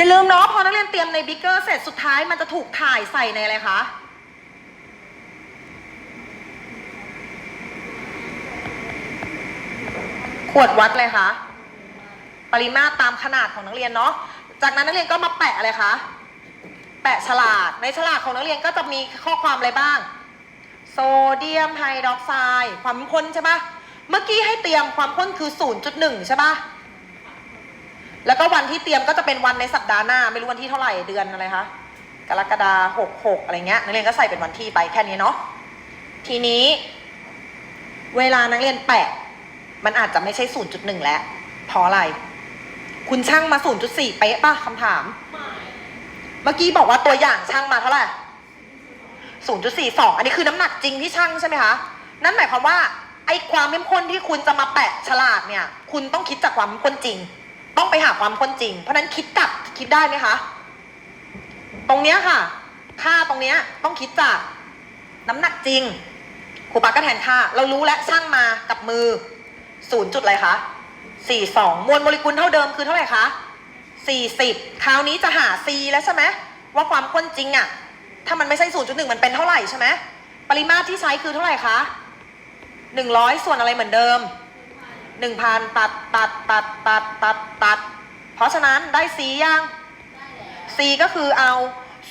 อย่าลืมเนาะพอนักเรียนเตรียมในบิ๊กเกอร์เสร็จสุดท้ายมันจะถูกถ่ายใส่ในอะไรคะขวดวัดเลยคะปริมาตรตามขนาดของนักเรียนเนาะจากนั้นนักเรียนก็มาแปะอะไรคะแปะฉลากในฉลากของนักเรียนก็จะมีข้อความอะไรบ้าง โซเดียมไฮดรอกไซด์ความข้นใช่ปะเมื่อกี้ให้เตรียมความข้นคือ 0.1 ใช่ปะ แล้วก็วันที่เตรียมก็จะเป็นวันในสัปดาห์หน้า ไม่รู้วันที่เท่าไหร่เดือนอะไรคะกรกฎาหกหกอะไรเงี้ยนักเรียนก็ใส่เป็นวันที่ไปแค่นี้เนาะทีนี้ เวลานักเรียนแปะ มันอาจจะไม่ใช่0.1แล้วเพราะอะไร คุณช่างมา0.4เป๊ะป่ะคำถาม เมื่อกี้บอกว่าตัวอย่างช่างมาเท่าไหร่0.42อันนี้คือน้ำหนักจริงที่ช่างใช่ไหมคะ นั่นหมายความว่าไอ้ความเข้มข้นที่คุณจะมาแปะฉลากเนี่ย คุณต้องคิดจากความเข้มข้นจริง ต้องไปหาความข้นจริง เพราะนั้นคิดกลับคิดได้ไหมคะ ตรงเนี้ยค่ะ ค่าตรงเนี้ยต้องคิดจากน้ำหนักจริงครูปาก็แทนค่า เรารู้แล้วช่างมากับมือ0จุดอะไรคะ42มวลโมเลกุลเท่าเดิมคือเท่าไหร่คะ40คราวนี้จะหา C แล้วใช่ไหมว่าความข้นจริงอะถ้ามันไม่ใช่0.1มันเป็นเท่าไหร่ใช่ไหมปริมาตรที่ใช้คือเท่าไหร่คะ100ส่วนอะไรเหมือนเดิม 1,000 ตัดตัดตัดตัดตัดตัด เพราะฉะนั้นได้ C ยัง C ก็คือเอา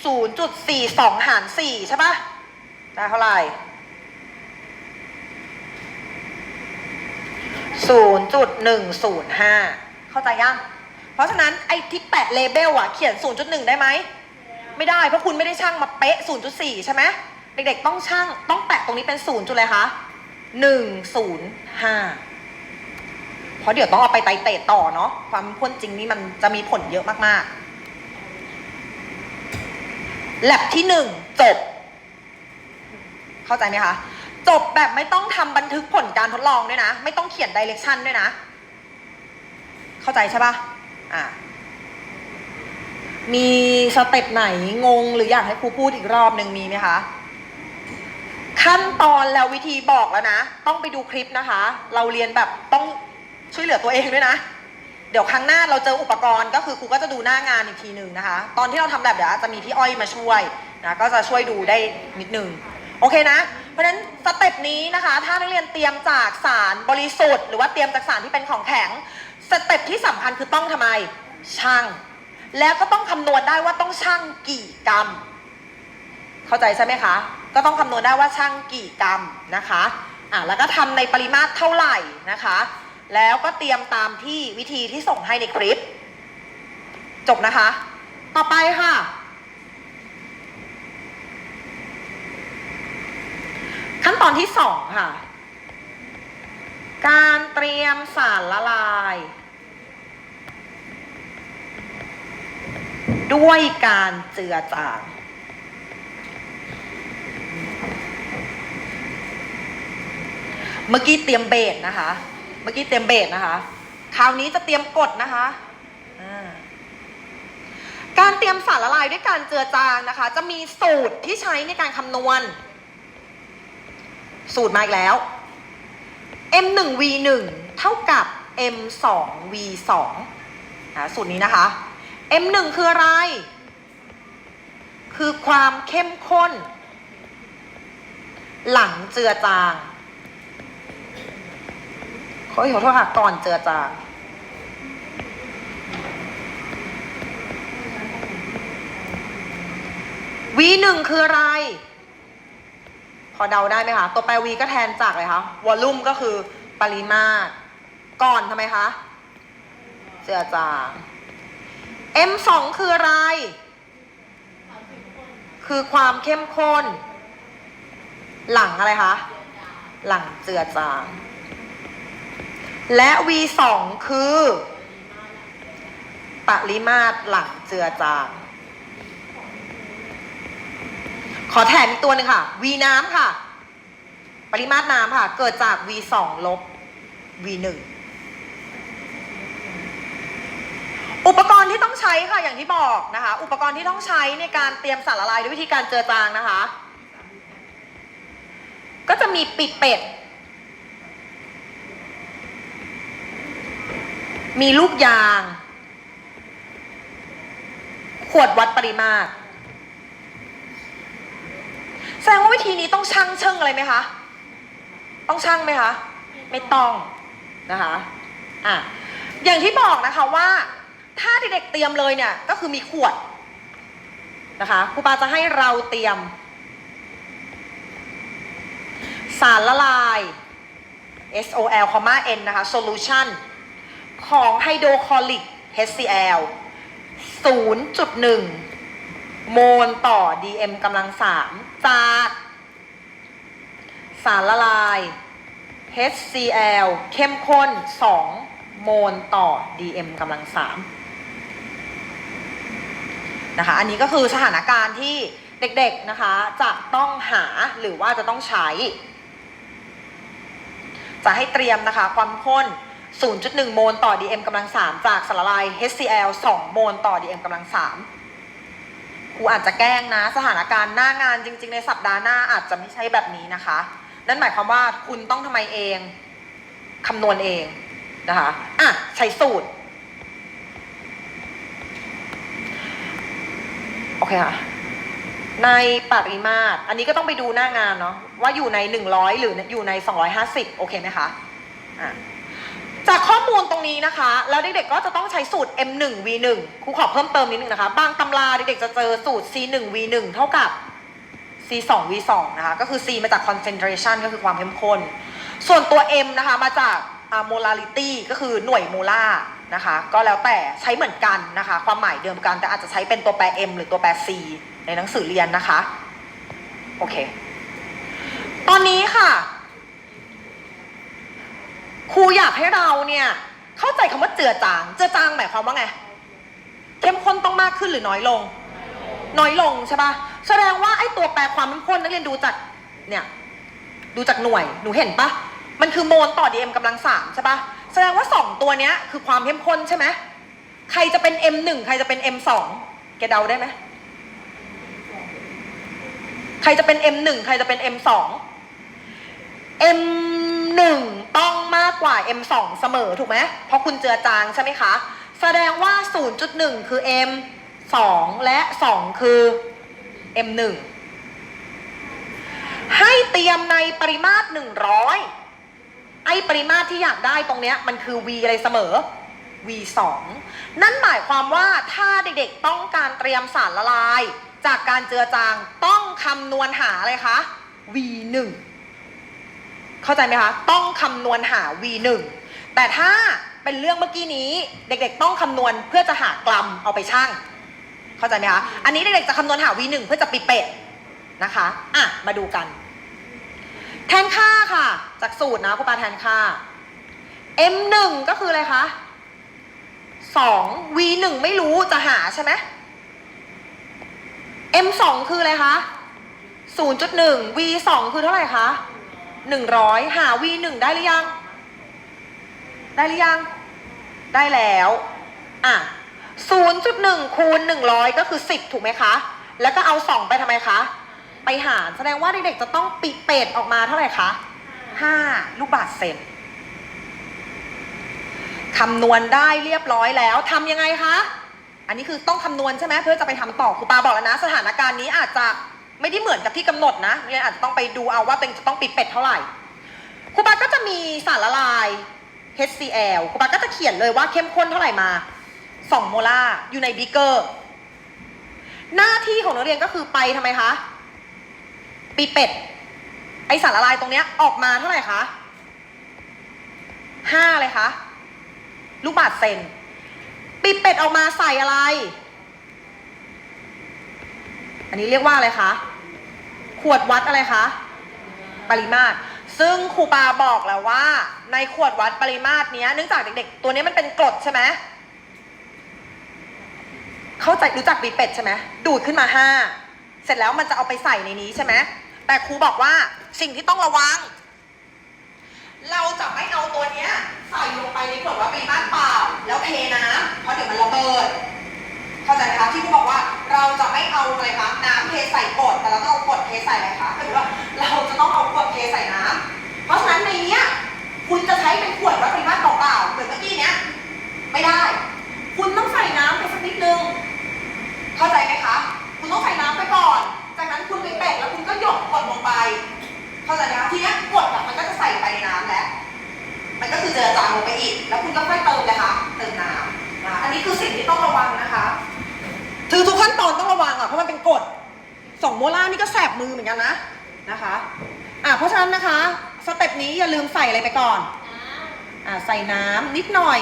0.42 หาร 4 ใช่ปะได้เท่าไหร่ 0.105 เข้าใจยัง เพราะฉะนั้นไอ้ที่แปะเลเบลอะเขียน 0.1 ได้ไหม ไม่ได้ เพราะคุณไม่ได้ช่างมาเป๊ะ 0.4 ใช่ไหมเด็กๆต้องช่างต้องแปะตรงนี้เป็น 0 จุดเลยคะ105เพ ราะเดี๋ยวต้องเอาไปไตเตะต่อเนาะความข้นจริงนี่มันจะมีผลเยอะมากๆแลบที่1จบ เข้าใจไหมคะ จบแบบไม่ต้องทำบันทึกผลการทดลองด้วยนะ ไม่ต้องเขียนดิเรกชันด้วยนะ เข้าใจใช่ปะอะมีสเต็ปไหนงงหรืออยากให้ครูพูดอีกรอบหนึ่งมีไหมคะขั้นตอนแล้ววิธีบอกแล้วนะ ต้องไปดูคลิปนะคะ เราเรียนแบบต้อง ช่วยเหลือตัวเองด้วยนะ เดี๋ยวครั้งหน้าเราเจออุปกรณ์ก็คือครูก็จะดูหน้างานอีกทีหนึ่งนะคะ ตอนที่เราทำแบบเดี๋ยวจะมีพี่อ้อยมาช่วยนะก็จะช่วยดูได้นิดนึงโอเคนะ เพราะฉะนั้นสเต็ปนี้นะคะ ถ้านักเรียนเตรียมจากสารบริสุทธิ์ หรือว่าเตรียมจากสารที่เป็นของแข็งสเต็ปที่สำคัญคือต้องทำไมช่าง แล้วก็ต้องคำนวณได้ว่าต้องช่างกี่กรัม เข้าใจใช่ไหมคะ ก็ต้องคำนวณได้ว่าช่างกี่กรัมนะคะอะแล้วก็ทำในปริมาตรเท่าไหร่นะคะ แล้วก็เตรียมตามที่วิธีที่ส่งให้ในคลิป จบนะคะ ต่อไปค่ะ ขั้นตอนที่สองค่ะ การเตรียมสารละลาย ด้วยการเจือจางเมื่อกี้เตรียมเบสนะคะ เมื่อกี้เตรียมเบสนะคะ คราวนี้จะเตรียมกดนะคะการเตรียมสารละลายด้วยการเจือจางนะคะ จะมีสูตรที่ใช้ในการคำนวณ สูตรมาอีกแล้ว m1v1 เท่ากับ m2v2 นะสูตรนี้นะคะ m1 คืออะไร คือความเข้มข้น หลังเจือจาง ขอขอโทษค่ะก่อนเจือจาง v1 คืออะไร พอเดาได้ไหมคะ ตัวแปร v ก็แทนจากอะไรคะวอลลุ่มก็คือปริมาตร ก่อนทำไมคะ เจือจาง m2 คืออะไร คือความเข้มข้น หลังอะไรคะ หลังเจือจาง และ v2 คือปริมาตรหลังเจือจาง ขอแถมอีกตัวหนึ่งค่ะ v น้ำค่ะ ปริมาตรน้ำค่ะ เกิดจาก v 2 ลบ v 1 อุปกรณ์ที่ต้องใช้ค่ะอย่างที่บอกนะคะ อุปกรณ์ที่ต้องใช้ในการเตรียมสารละลายด้วยวิธีการเจือจางนะคะ ก็จะมีปิดเป็ด มีลูกยาง ขวดวัดปริมาตร แสดงว่าวิธีนี้ต้องชั่งเชิงอะไรไหมคะ ต้องชั่งไหมคะ ไม่ต้องนะคะอะอย่างที่บอกนะคะว่า ถ้าเด็กๆเตรียมเลยเนี่ย ก็คือมีขวดนะคะครูปาจะให้เราเตรียม สารละลาย SOL, N นะคะ solution ของไฮโดรคลอริก HCl 0.1 โมลต่อ DM กำลัง3จากสารละลาย HCl เข้มข้น 2 โมลต่อ DM กำลัง3นะคะ อันนี้ก็คือสถานการณ์ที่เด็กๆนะคะ จะต้องหาหรือว่าจะต้องใช้ จะให้เตรียมนะคะความข้น 0.1 โมลต่อ DM กำลัง 3 จากสารละลาย HCl 2 โมลต่อ DM กำลัง 3 ครูอาจจะแกล้งนะ สถานการณ์หน้างานจริง ๆ ในสัปดาห์หน้าอาจจะไม่ใช่แบบนี้นะคะ นั่นหมายความว่าคุณต้องทำไมเองคำนวณเองนะคะอะใช้สูตร โอเคค่ะ ในปริมาตร อันนี้ก็ต้องไปดูหน้างานเนาะว่าอยู่ใน 100 หรืออยู่ใน 250 โอเคไหมคะ อะ จากข้อมูลตรงนี้นะคะ แล้วเด็กๆก็จะต้องใช้สูตร M1 V1 ครูขอเพิ่มเติมนิดนึงนะคะ บางตำราเด็กๆจะเจอสูตร C1 V1 เท่ากับ C2 V2 นะคะ ก็คือ C มาจาก concentration ก็คือความเข้มข้น ส่วนตัว M นะคะ มาจากอ่า molarity ก็คือหน่วยโมลาร์นะคะ ก็แล้วแต่ใช้เหมือนกันนะคะ ความหมายเดิมกัน แต่อาจจะใช้เป็นตัวแปร M หรือตัวแปร C ในหนังสือเรียนนะคะ โอเค ตอนนี้ค่ะ ครูอยากให้เราเนี่ย เข้าใจคำว่าเจือจาง เจือจางหมายความว่าไง เข้มข้นต้องมากขึ้นหรือน้อยลง น้อยลงใช่ปะแสดงว่าไอ้ตัวแปรความเข้มข้นนักเรียนดูจากเนี่ย ดูจากหน่วย หนูเห็นปะมันคือโมลต่อ dm กำลังสามใช่ปะแสดงว่าสองตัวเนี้ย คือความเข้มข้นใช่ไหมใครจะเป็น m หนึ่งใครจะเป็น m สองแกเดาได้ไหมใครจะเป็น m หนึ่งใครจะเป็น m สอง m หนึ่งต้องมากกว่า m สองเสมอถูกไหมเพราะคุณเจือจางใช่ไหมคะ แสดงว่า 0.1 คือ m สองและ 2 คือ m หนึ่งให้เตรียมในปริมาตร 100 ไอ้ปริมาตรที่อยากได้ตรงเนี้ยมันคือ v อะไรเสมอ v 2 นั่นหมายความว่าถ้าเด็กๆต้องการเตรียมสารละลาย จากการเจือจางต้องคำนวณหาอะไรคะ v 1 เข้าใจไหมคะ ต้องคำนวณหา v 1แต่ถ้าเป็นเรื่องเมื่อกี้นี้เด็กๆ ต้องคำนวณเพื่อจะหากรัมเอาไปชั่ง เข้าใจไหมคะ อันนี้เด็กๆจะคำนวณหา v 1เพื่อจะปิดเป็ดนะคะ อะ มาดูกัน แทนค่าค่ะ จากสูตรนะคุณปาแทนค่า m 1ก็คืออะไรคะ2 v 1ไม่รู้จะหาใช่ไหม m 2คืออะไรคะ0.1 v 2คือเท่าไหร่คะ 100หา v 1ได้หรือยัง ได้หรือยัง ได้แล้ว อะ0.1คูณ100ก็คือ10ถูกไหมคะ แล้วก็เอา2ไปทำไมคะ ไปหารแสดงว่าเด็กๆจะต้องปิเป็ดออกมาเท่าไหร่คะ5ลูกบาศก์เซนคำนวณได้เรียบร้อยแล้วทำยังไงคะ อันนี้คือต้องคำนวณใช่ไหมเพื่อจะไปทำต่อครูปาบอกแล้วนะ สถานการณ์นี้อาจจะ ไม่ได้เหมือนกับที่กำหนดนะเรียนอาจจะต้องไปดูเอาว่าตัวเองจะต้องปิดเป็ดเท่าไหร่ครูปาก็จะมีสารละลาย HCl ครูปาก็จะเขียนเลยว่าเข้มข้นเท่าไหร่มา2โมลาร์อยู่ในบิเกอร์ หน้าที่ของนักเรียนก็คือไปทำไมคะปีเป็ด ไอสารละลายตรงเนี้ยออกมาเท่าไหร่คะห้าเลยคะ ลูกบาศก์เซนปีเป็ดออกมาใส่อะไร อันนี้เรียกว่าอะไรคะ ขวดวัดอะไรคะ ปริมาตร ซึ่งครูปาบอกแล้วว่า ในขวดวัดปริมาตรเนี้ยเนื่องจากเด็กๆ ตัวนี้มันเป็นกรดใช่ไหมเข้าใจรู้จักบีเป็ดใช่ไหมดูดขึ้นมาห้าเสร็จแล้วมันจะเอาไปใส่ในนี้ใช่ไหมแต่ครูบอกว่าสิ่งที่ต้องระวัง เข้าใจไหมคะทีนี้ยกดแบบมันก็จะใส่ไปในน้ำแล้ว มันก็คือเจอจางลงไปอีก แล้วคุณก็ค่อยเติมเลยค่ะเติมน้ำนะอันนี้คือสิ่งที่ต้องระวังนะคะถือทุกขั้นตอนต้องระวังอะเพราะมันเป็นกฎสองโมล่านี่ก็แสบมือเหมือนกันนะนะคะอ่าเพราะฉะนั้นนะคะสเต็ปนี้อย่าลืมใส่อะไรไปก่อนอ่าใส่น้ำนิดหน่อย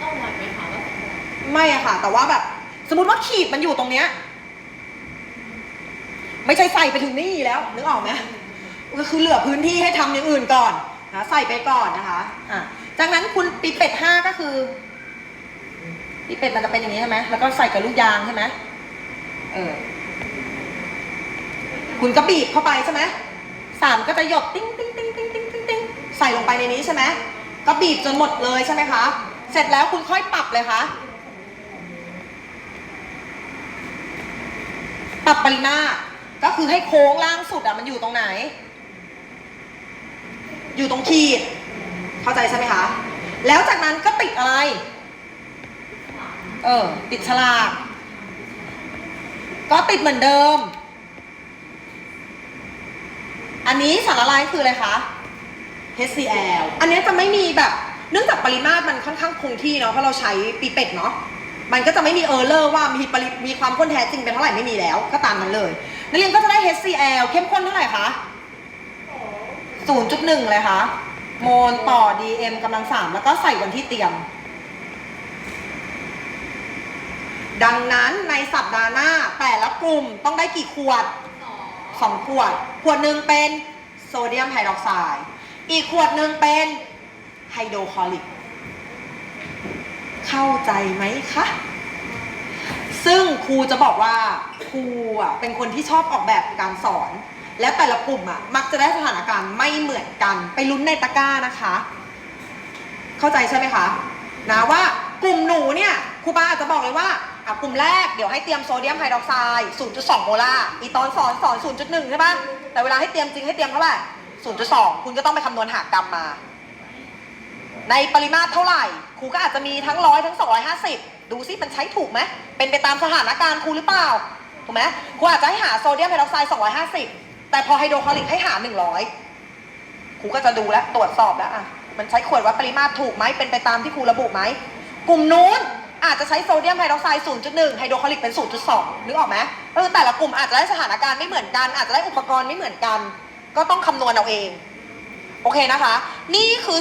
ต้องวัดไหมคะว่าไม่อะค่ะ แต่ว่าแบบสมมติว่าขีดมันอยู่ตรงเนี้ย ไม่ใช่ใส่ไปถึงนี่แล้วนึกออกไหมก็คือเหลือพื้นที่ให้ทำอย่างอื่นก่อนนะใส่ไปก่อนนะคะอะจากนั้นคุณปีเป็ดห้าก็คือปีเป็ดมันจะเป็นอย่างนี้ใช่ไหมแล้วก็ใส่กับลูกยางใช่ไหมเออคุณก็บีบเข้าไปใช่ไหมสารก็จะหยดติ้งติ้งติ้งติ้งติ้งติ้งติ้งใส่ลงไปในนี้ใช่ไหมก็บีบจนหมดเลยใช่ไหมคะ เสร็จแล้วคุณค่อยปรับเลยค่ะปรับปริมาตร ก็คือให้โค้งล่างสุดอะมันอยู่ตรงไหน อยู่ตรงขีด เข้าใจใช่ไหมคะ แล้วจากนั้นก็ติดอะไร เออ ติดฉลาก ก็ติดเหมือนเดิม อันนี้สารละลายคืออะไรคะ HCl อันนี้จะไม่มีแบบเนื่องจากปริมาตรมันค่อนข้างคงที่เนาะเพราะเราใช้ปีเป็ดเนาะมันก็จะไม่มีเออร์เลอร์ว่ามีปริมีความข้นแท้จริงเป็นเท่าไหร่ไม่มีแล้ว ก็ตามนั้นเลย นักเรียนก็จะได้ HCl เข้มข้นเท่าไหร่คะ 0.1 เลยคะโมลต่อ DM กำลังสามแล้วก็ใส่วันที่เตรียม ดังนั้นในสัปดาห์หน้าแต่ละกลุ่มต้องได้กี่ขวดสอง2ขวด ขวดหนึ่งเป็นโซเดียมไฮดรอกไซด์อีกขวดหนึ่งเป็นไฮโดรคลอริก เข้าใจไหมคะ ซึ่งครูจะบอกว่าครูอะเป็นคนที่ชอบออกแบบการสอน และแต่ละกลุ่มอะมักจะได้สถานการณ์ไม่เหมือนกัน ไปลุ้นในตะกร้านะคะ เข้าใจใช่ไหมคะนะว่ากลุ่มหนูเนี่ยครูบาอาจจะบอกเลยว่าอะกลุ่มแรกเดี๋ยวให้เตรียมโซเดียมไฮดรอกไซด์0.2 โมลาร์อีตอนสอนสอน 0.1 ใช่ปะแต่เวลาให้เตรียมจริงให้เตรียมเท่าไหร่ 0.2 คุณก็ต้องไปคำนวณหากรรมมา ในปริมาตรเท่าไหร่ ครูก็อาจจะมีทั้งร้อยทั้ง 250 ดูซิมันใช้ถูกไหมเป็นไปตามสถานการณ์ครูหรือเปล่า ถูกไหมครูอาจจะให้หาโซเดียมไฮดรอกไซด์250 แต่พอไฮโดรคลอริกให้หา 100 ครูก็จะดูแลวตรวจสอบแล้วอะ มันใช้ขวดวัดปริมาตรถูกไหมเป็นไปตามที่ครูระบุไหม กลุ่มนู้นอาจจะใช้โซเดียมไฮดรอกไซด์0.1 ไฮโดรคลอริกเป็น 0.2 นึกออกไหมเออแต่ละกลุ่มอาจจะได้สถานการณ์ไม่เหมือนกัน อาจจะได้อุปกรณ์ไม่เหมือนกัน ก็ต้องคำนวณเอาเอง โอเคนะคะ นี่คือ